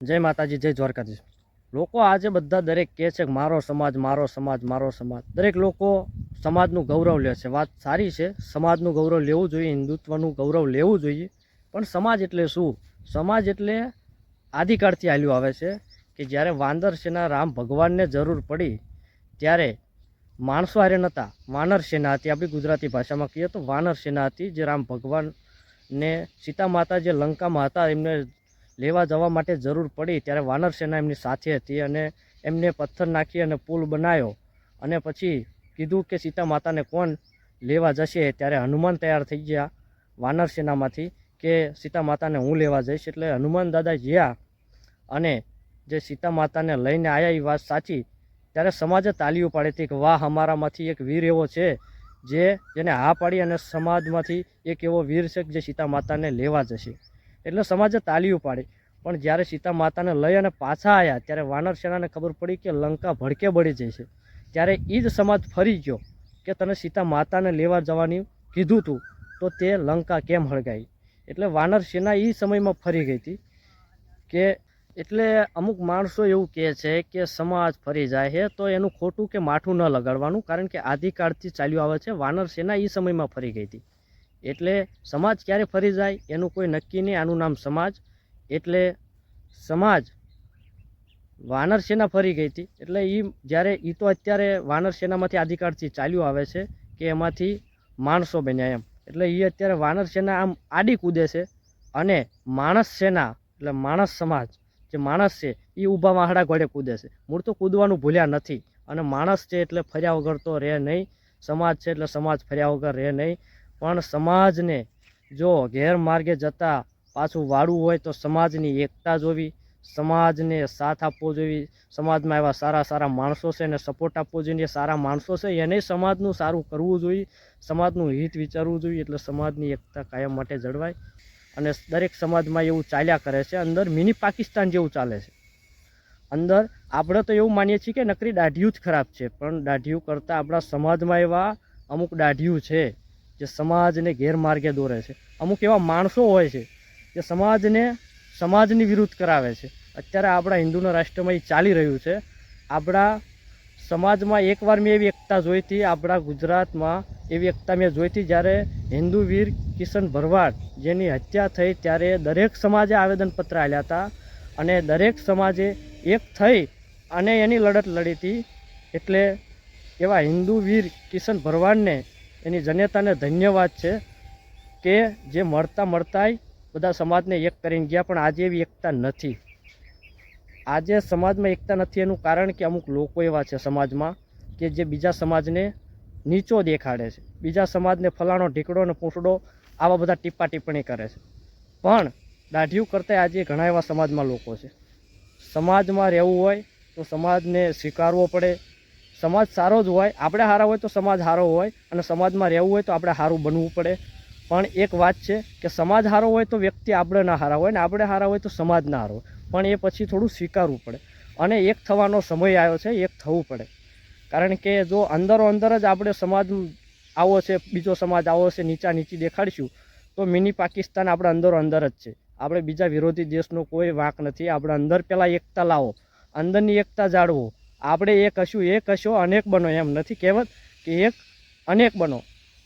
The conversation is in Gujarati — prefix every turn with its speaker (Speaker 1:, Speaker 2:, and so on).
Speaker 1: જય માતાજી, જય દ્વારકાજી લોકો આજે બધા દરેક કહે છે કે મારો સમાજ મારો સમાજ મારો સમાજ. દરેક લોકો સમાજનું ગૌરવ લે છે. વાત સારી છે. સમાજનું ગૌરવ લેવું જોઈએ, હિન્દુત્વનું ગૌરવ લેવું જોઈએ. પણ સમાજ એટલે શું? સમાજ એટલે આદિકાળથી હાલ્યું આવે છે કે જ્યારે વાંદર સેના રામ ભગવાનને જરૂર પડી, ત્યારે માણસો હારે નહોતા. વાનર સેના હતી આપણી ગુજરાતી ભાષામાં કહીએ તો વાનર સેના હતી જે રામ ભગવાનને સીતા માતા જે લંકામાં હતા એમને લેવા જવા માટે જરૂર પડી ત્યારે વાનર સેના એમની સાથે હતી અને એમને પથ્થર નાખી અને પુલ બનાવ્યો. અને પછી કીધું કે સીતા માતાને કોણ લેવા જશે ત્યારે હનુમાન તૈયાર થઈ ગયા વાનર સેનામાંથી કે સીતા માતાને હું લેવા જઈશ એટલે હનુમાન દાદા ગયા અને જે સીતા માતાને લઈને આવ્યા એ વાત સાચી. ત્યારે સમાજે તાલીઓ પાડી હતી કે વાહ, અમારામાંથી એક વીર એવો છે જે જેને હા પાડી અને સમાજમાંથી એક એવો વીર છે જે સીતા માતાને લેવા જશે. એટલે સમાજે તાલીઓ પાડી. પણ જ્યારે સીતા માતાને લઈ અને પાછા આવ્યા ત્યારે વાનર સેનાને ખબર પડી કે લંકા ભડકે બળી જશે ત્યારે એ જ સમાજ ફરી ગયો કે તને સીતા માતાને લેવા જવાની કીધું તું, તો તે લંકા કેમ હળગાઈ? એટલે વાનર સેના એ સમયમાં ફરી ગઈ હતી કે એટલે અમુક માણસો એવું કહે છે કે સમાજ ફરી જાય છે તો એનું ખોટું કે માઠું ન લગાડવાનું, કારણ કે આદિકાળથી ચાલ્યું આવે છે, વાનર સેના એ સમયમાં ફરી ગઈ હતી. એટલે સમાજ ક્યારે ફરી જાય, એનું કોઈ નક્કી નહીં, આનું નામ સમાજ. એટલે સમાજ વાનર સેના ફરી ગઈ હતી. એટલે એ જ્યારે એ તો અત્યારે વાનર સેનામાંથી આદિકાળથી ચાલ્યું આવે છે કે એમાંથી માણસો બન્યા એમ. એટલે એ અત્યારે વાનર સેના આમ આડી કૂદે છે અને માણસ સેના એટલે માણસ સમાજ જે માણસ છે એ ઊભા વાહડા ઘોડે કૂદે છે. મૂળ તો કૂદવાનું ભૂલ્યા નથી. અને માણસ છે એટલે ફર્યા વગર તો રહે નહીં. સમાજ છે એટલે સમાજ ફર્યા વગર રહે નહીં. પણ સમાજને જો ગેરમાર્ગે જતા પાછું વાળવું હોય તો સમાજની એકતા જોવી, સમાજને સાથ આપવો જોઈએ સમાજમાં એવા સારા સારા માણસો છે એને સપોર્ટ આપવો જોઈએ સારા માણસો છે, એને સમાજનું સારું કરવું જોઈએ, સમાજનું હિત વિચારવું જોઈએ એટલે સમાજની એકતા કાયમ માટે જળવાય. અને દરેક સમાજમાં એવું ચાલ્યા કરે છે, અંદર મિની પાકિસ્તાન જેવું ચાલે છે. અંદર આપણે તો એવું માનીએ છીએ કે નકરી દાઢિયું જ ખરાબ છે, પણ દાઢિયું કરતાં આપણા સમાજમાં એવા અમુક દાઢિયું છે, જે સમાજને ગેરમાર્ગે દોરે છે. અમુક એવા માણસો હોય છે જે સમાજને, સમાજની વિરુદ્ધ કરાવે છે. અત્યારે આપણા હિન્દુના રાષ્ટ્રમાં એ ચાલી રહ્યું છે. આપણા સમાજમાં એકવાર મેં એવી એકતા જોઈ હતી, આપણા ગુજરાતમાં એવી એકતા મેં જોઈ હતી, જ્યારે હિન્દુ વીર કિશન ભરવાડ જેની હત્યા થઈ ત્યારે દરેક સમાજે આવેદનપત્ર આપ્યા હતા અને દરેક સમાજે એક થઈ અને એની લડત લડી હતી. એટલે એવા હિન્દુ વીર કિશન ભરવાડને એની જનેતાને ધન્યવાદ છે કે જે મળતા મળતાય બધા સમાજને એક કરીને ગયા, પણ આજે એવી એકતા નથી. આજે સમાજમાં એકતા નથી એનું કારણ કે અમુક લોકો એવા છે સમાજમાં કે જે બીજા સમાજને નીચો દેખાડે છે. બીજા સમાજને ફલાણો ઢીકડો ને પૂંછડો આવા બધા ટીપા ટિપ્પણી કરે છે. પણ દાઢિયું કરતાં આજે ઘણા એવા સમાજમાં લોકો છે. સમાજમાં રહેવું હોય તો સમાજને સ્વીકારવો પડે. સમાજ સારો જ હોય, આપણે સારા હોય તો સમાજ સારો હોય અને સમાજમાં રહેવું હોય તો આપણે સારું બનવું પડે. પણ એક વાત છે કે સમાજ હારો હોય તો વ્યક્તિ આપણે ના હારા હોય ને આપણે સારા હોય તો સમાજ ના હારો પણ એ પછી થોડું સ્વીકારવું પડે. અને એક થવાનો સમય આવ્યો છે, એક થવું પડે. કારણ કે જો અંદરો અંદર જ આપણે સમાજ આવો છે, બીજો સમાજ આવો છે, નીચા નીચી દેખાડીશું, તો મિની પાકિસ્તાન આપણે અંદરો અંદર જ છે. આપણે બીજા વિરોધી દેશનો કોઈ વાંક નથી. આપણે અંદર પહેલાં એકતા લાવો, અંદરની એકતા જાળવો. આપણે એક હશું એક હશો અનેક બનો એમ નથી કહેવત કે એક અનેક બનો.